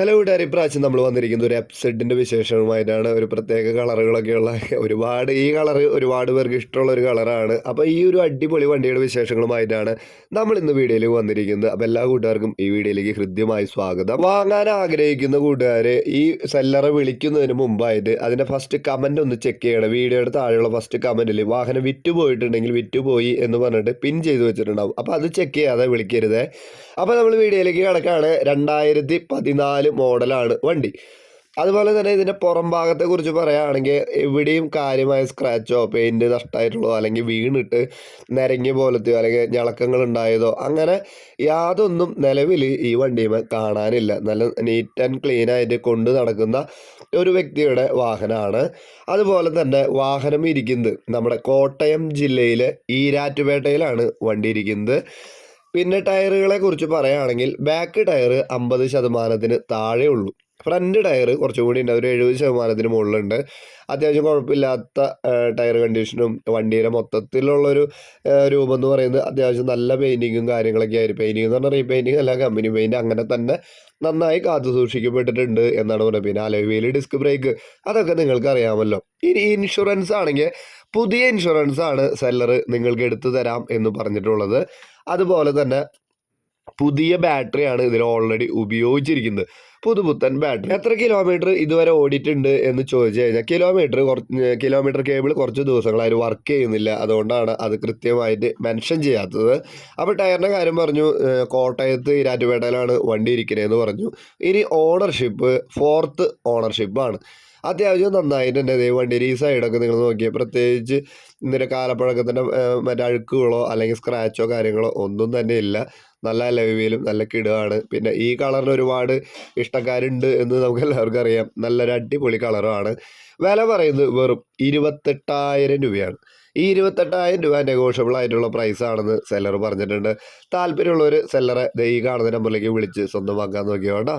Hello കൂട്ടുകാർ ഇപ്രാവശ്യം നമ്മൾ വന്നിരിക്കുന്നത് ഒരു എപ്സെഡിന്റെ വിശേഷവുമായിട്ടാണ്. ഒരു പ്രത്യേക കളറുകളൊക്കെയുള്ള ഒരുപാട് ഈ കളർ ഒരുപാട് പേർക്ക് ഇഷ്ടമുള്ള ഒരു കളറാണ്. അപ്പോൾ ഈ ഒരു അടിപൊളി വണ്ടിയുടെ വിശേഷങ്ങളുമായിട്ടാണ് നമ്മൾ ഇന്ന് വീഡിയോയിലേക്ക് വന്നിരിക്കുന്നത്. അപ്പോൾ എല്ലാ കൂട്ടുകാർക്കും ഈ വീഡിയോയിലേക്ക് ഹൃദ്യമായി സ്വാഗതം. വാങ്ങാൻ ആഗ്രഹിക്കുന്ന കൂട്ടുകാർ ഈ സെല്ലറെ വിളിക്കുന്നതിന് മുമ്പായിട്ട് അതിന്റെ ഫസ്റ്റ് കമന്റ് ഒന്ന് ചെക്ക് ചെയ്യണം. വീഡിയോയുടെ താഴെയുള്ള ഫസ്റ്റ് കമന്റിൽ വാഹനം വിറ്റ് പോയിട്ടുണ്ടെങ്കിൽ വിറ്റ് പോയി എന്ന് പറഞ്ഞിട്ട് പിൻ ചെയ്ത് വെച്ചിട്ടുണ്ടാവും. അപ്പോൾ അത് ചെക്ക് ചെയ്യാതെ വിളിക്കരുത്. അപ്പോൾ നമ്മൾ വീഡിയോയിലേക്ക് കിടക്കുകയാണ് രണ്ടായിരത്തി പതിനാല് മോഡലാണ് വണ്ടി. അതുപോലെ തന്നെ ഇതിന്റെ പുറം ഭാഗത്തെ കുറിച്ച് പറയുകയാണെങ്കിൽ എവിടെയും കാര്യമായ സ്ക്രാച്ചോ പെയിന്റ് നഷ്ടമായിട്ടുള്ളതോ അല്ലെങ്കിൽ വീണിട്ട് നരങ്ങിയ പോലത്തെയോ അല്ലെങ്കിൽ ഞളക്കങ്ങൾ ഉണ്ടായതോ അങ്ങനെ യാതൊന്നും നിലവിൽ ഈ വണ്ടിയുമേ കാണാനില്ല. നല്ല നീറ്റ് ആൻഡ് ക്ലീൻ ആയിട്ട് കൊണ്ട് നടക്കുന്ന ഒരു വ്യക്തിയുടെ വാഹനമാണ്. അതുപോലെ തന്നെ വാഹനം ഇരിക്കുന്നത് നമ്മുടെ കോട്ടയം ജില്ലയിലെ ഈരാറ്റുപേട്ടയിലാണ് വണ്ടി ഇരിക്കുന്നത്. പിന്നെ ടയറുകളെ കുറിച്ച് പറയുകയാണെങ്കിൽ ബാക്ക് ടയർ അമ്പത് ശതമാനത്തിന് താഴെ ഉള്ളൂ. ഫ്രണ്ട് ടയർ കുറച്ചും കൂടി ഉണ്ട്. ഒരു എഴുപത് ശതമാനത്തിന് മുകളിലുണ്ട്. അത്യാവശ്യം കുഴപ്പമില്ലാത്ത ടയർ കണ്ടീഷനും വണ്ടിയുടെ മൊത്തത്തിലുള്ളൊരു രൂപം എന്ന് പറയുന്നത് അത്യാവശ്യം നല്ല പെയിന്റിങ്ങും കാര്യങ്ങളൊക്കെ ആയിരുന്നു പെയിന്റിംഗ് എന്ന് പറഞ്ഞാൽ റീപെയിന്റിങ് അല്ല കമ്പനി പെയിന്റ് അങ്ങനെ തന്നെ നന്നായി കാത്തു സൂക്ഷിക്കപ്പെട്ടിട്ടുണ്ട് എന്നാണ് പറയുന്നത് പിന്നെ അലവിയിൽ ഡിസ്ക് ബ്രേക്ക് അതൊക്കെ നിങ്ങൾക്ക് അറിയാമല്ലോ ഇനി ഇൻഷുറൻസ് ആണെങ്കിൽ പുതിയ ഇൻഷുറൻസ് ആണ് സെല്ലർ നിങ്ങൾക്ക് എടുത്തു തരാം എന്ന് പറഞ്ഞിട്ടുള്ളത്. അതുപോലെ തന്നെ പുതിയ ബാറ്ററിയാണ് ഇതിൽ ഓൾറെഡി ഉപയോഗിച്ചിരിക്കുന്നത്. പുതുപുത്തൻ ബാറ്ററി. എത്ര കിലോമീറ്റർ ഇതുവരെ ഓടിയിട്ടുണ്ട് എന്ന് ചോദിച്ചു കഴിഞ്ഞാൽ കിലോമീറ്റർ കുറച്ച് കിലോമീറ്റർ കേബിൾ കുറച്ച് ദിവസങ്ങളായിട്ട് വർക്ക് ചെയ്യുന്നില്ല. അതുകൊണ്ടാണ് അത് കൃത്യമായിട്ട് മെൻഷൻ ചെയ്യാത്തത്. അപ്പോൾ ടയറിന്റെ കാര്യം പറഞ്ഞു കോട്ടയത്ത് ഇരാറ്റുപേട്ടയിലാണ് വണ്ടി ഇരിക്കുന്നതെന്ന് പറഞ്ഞു. ഇനി ഓണർഷിപ്പ് ഫോർത്ത് ഓണർഷിപ്പാണ് അത്യാവശ്യം നന്നായിട്ടുണ്ട്. ദേ വണ്ടി ഈ സൈഡൊക്കെ നിങ്ങൾ നോക്കിയാൽ പ്രത്യേകിച്ച് ഇതിന്റെ കാലപ്പഴക്കത്തിന്റെ മറ്റേ അഴുക്കുകളോ അല്ലെങ്കിൽ സ്ക്രാച്ചോ കാര്യങ്ങളോ ഒന്നും തന്നെ ഇല്ല. നല്ല ലെവിയിലും നല്ല കിടുകയാണ് പിന്നെ ഈ കളറിന് ഒരുപാട് ഇഷ്ടക്കാരുണ്ട് എന്ന് നമുക്ക് എല്ലാവർക്കും അറിയാം. നല്ലൊരു അടിപൊളി കളറുമാണ് വില പറയുന്നത് വെറും ഇരുപത്തെട്ടായിരം രൂപയാണ്. ഈ ഇരുപത്തെട്ടായിരം രൂപ നെഗോഷ്യബിൾ ആയിട്ടുള്ള പ്രൈസ് ആണെന്ന് സെല്ലർ പറഞ്ഞിട്ടുണ്ട്. താല്പര്യമുള്ളവർ സെല്ലറെ ഈ കാണുന്ന നമ്പറിലേക്ക് വിളിച്ച് സ്വന്തമാക്കാൻ നോക്കിയോ കേട്ടോ.